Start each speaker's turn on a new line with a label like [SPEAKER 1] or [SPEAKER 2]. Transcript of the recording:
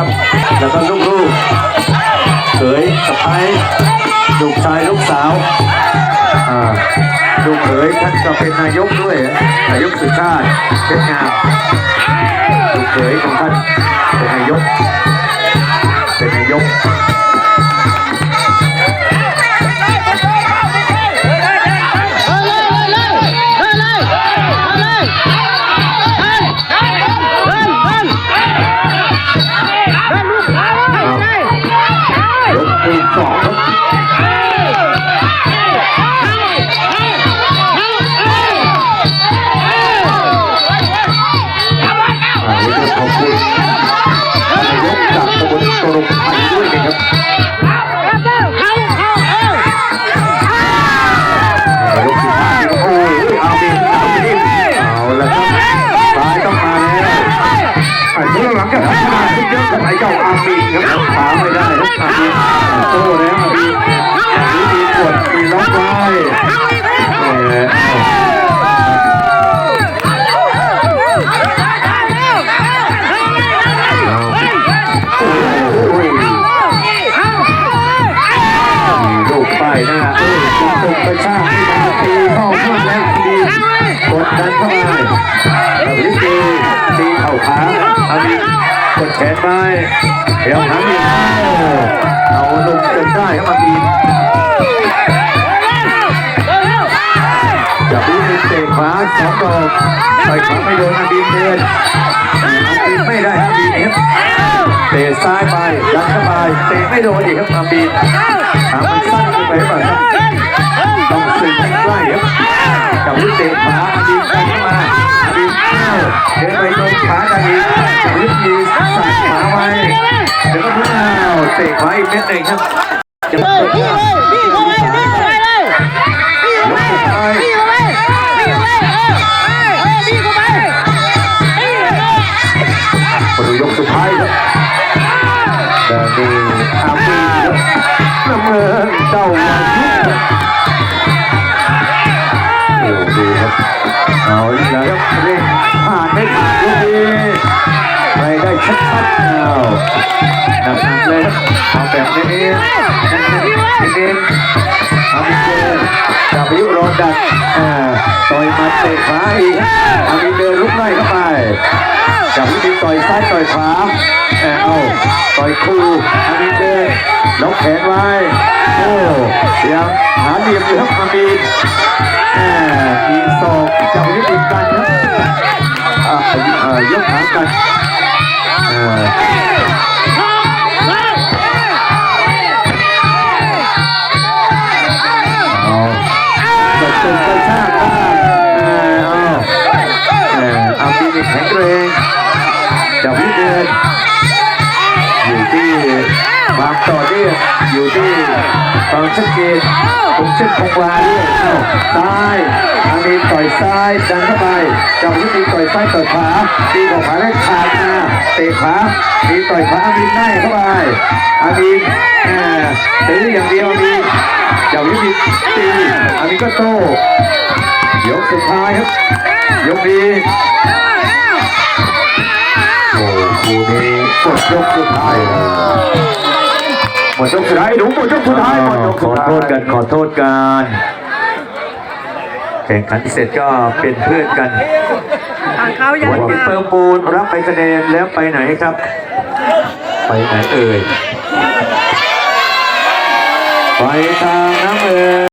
[SPEAKER 1] ครับ แล้วก็ลูกๆเขยสะพ้ายลูกชายลูกสาวอ่าลูกเขยท่านก็เป็นนายกด้วยนายกสุชาติเพชรงามลูกเขยของท่านเป็นนายก ขาไม่ได้ครับอาบีโตแล้วอาบีอาบีมีกดมีล็อกไว้เออโอ้ยมีลูกป้ายหน้าเอ้ยตกกระชากที่มาตีเข้าข้างแล้วดีกดดันเข้ามาอาบีตีตีเข่าขาอาบีกดแขนไป เดี๋ยวหางอีเอาลงจนได้ครับอาบีจับลูกเป็นเตะขวาสองดอกต่ขวาไม่โดนอาบีมเดินอาบีไม่ได้อาบีเอฟเตะซ้ายไปยัดเข้าไปเตะไม่โดนอีกครับอาบีหามันสั้นเกินไปหรือเปล่าครับต้องสึกใกล้ครับจับลูกเตะขวาอาบีมกันมา เดี๋ยวก็พุ่งเอาเตะขวาอีกเม็ดหนึ่งครับจะเปิดยกสุดท้ายมาดูยกสุดท้ายครับแต่นี่อามีครับน้ำเงินเจ้ามายุโอ้ดูครับเอาอีกแล้วครับเร่งผ่านไม่ผ่านลูกนี้ไปได้ ชัดๆเอาหนักเลยครับเอาแบบนี้ๆนั่นๆเน้นๆอาไปเจอจับยุรอดักต่อยมาเตะขาอีกเอาไปเดินลุกไล่เข้าไปจับวิธีต่อยซ้ายต่อยขวาแอเอาต่อยคู่อันนี้เดินล็อกแขนไว้โอ้ยังหาเหลี่ยมอยู่ครับอามีแอบมีศอกจับวิธีกันครับอ่าอ่ายกขากัน แข็งแรงจับวิเดินอยู่ที่ความต่อเนื่องอยู่ที่ความชัดเจนคงเช่นคงวาด้วยเอ้าซ้ายอันนี้ต่อยซ้ายดันเข้าไปจับวิธีต่อยซ้ายต่อยขวาตีออกขวาได้ขาดมาเตะขวาตีต่อยขวาอามีนได้เข้าไปอามีนแหมตีอย่างเดียวอามีนจับวิธีตีอามีนก็โต้ยกสุดท้ายครับยกนี้โอ้คู่นี้หมดยกสุดท้ายหมดยกสุดท้ายหนูหมดยกสุดท้ายหมดยกขอโทษกันขอโทษกันแข่งขันเสร็จก็เป็นเพื่อนกัน
[SPEAKER 2] ทางเขายั
[SPEAKER 1] วัน
[SPEAKER 2] ง
[SPEAKER 1] นี้
[SPEAKER 2] งา
[SPEAKER 1] เปิ
[SPEAKER 2] ม
[SPEAKER 1] ร์ปูนรับไปคะแนนแล้วไปไหนครับ ไปไหนเอ่ย ไปทางน้ำเอ่ย